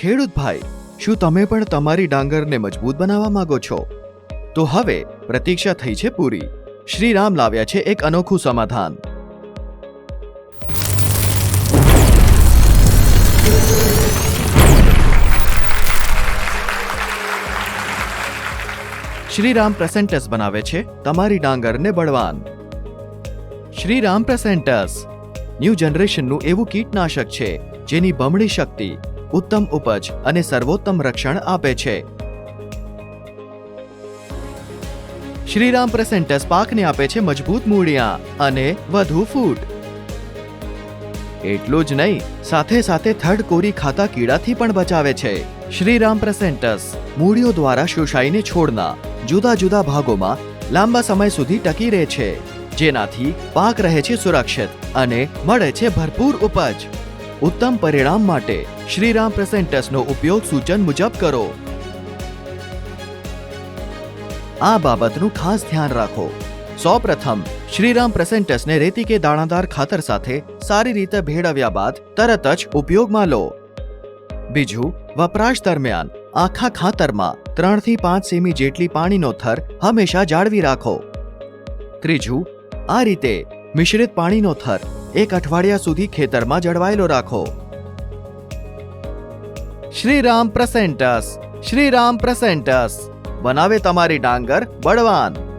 ખેડૂત ભાઈ, શું તમે પણ તમારી ડાંગરને મજબૂત બનાવવા માંગો છો? તો હવે પ્રતીક્ષા થઈ છે પૂરી. શ્રી રામ લાવ્યા છે એક અનોખું સમાધાન. શ્રીરામ પ્રેસેન્ટસ બનાવે છે, તમારી ડાંગરને બળવાન. શ્રી રામ પ્રેસેન્ટસ ન્યૂ જનરેશનનું એવું કીટનાશક છે, જેની બમણી શક્તિ ઉત્તમ ઉપજ અને સર્વોત્તમ રક્ષણ આપે છે. શ્રીરામ પ્રેસેન્ટસ પાકને આપે છે મજબૂત મૂળિયા અને વધુ ફૂટ. એટલું જ નહીં, સાથે સાથે થર્ડ કોરી ખાતા કીડાથી પણ બચાવે છે. શ્રીરામ પ્રેસેન્ટસ મૂળીઓ દ્વારા શોષાઈને છોડના જુદા જુદા ભાગોમાં લાંબા સમય સુધી ટકી રહે છે, જેનાથી પાક રહે છે સુરક્ષિત અને મળે છે ભરપૂર ઉપજ. ઉત્તમ પરિણામ માટે શ્રીરામ પ્રેસેન્ટસનો ઉપયોગ સૂચન મુજબ કરો. આ બાબતનું ખાસ ધ્યાન રાખો. સૌપ્રથમ, શ્રીરામ પ્રેસેન્ટસને રેતી કે દાણાદાર ખાતર સાથે સારી રીતે ભેળવ્યા બાદ તરત જ ઉપયોગમાં લો. બીજું, વપરાશ દરમિયાન આખા ખાતરમાં ત્રણથી પાંચ સેમી જેટલી પાણીનો થર હંમેશા જાળવી રાખો. ત્રીજું, આ રીતે મિશ્રિત પાણીનો થર એક અઠવાડિયા સુધી ખેતરમાં જળવાયેલો રાખો. શ્રીરામ પ્રેસેન્ટસ શ્રીરામ પ્રેસેન્ટસ. બનાવે તમારી ડાંગર બળવાન.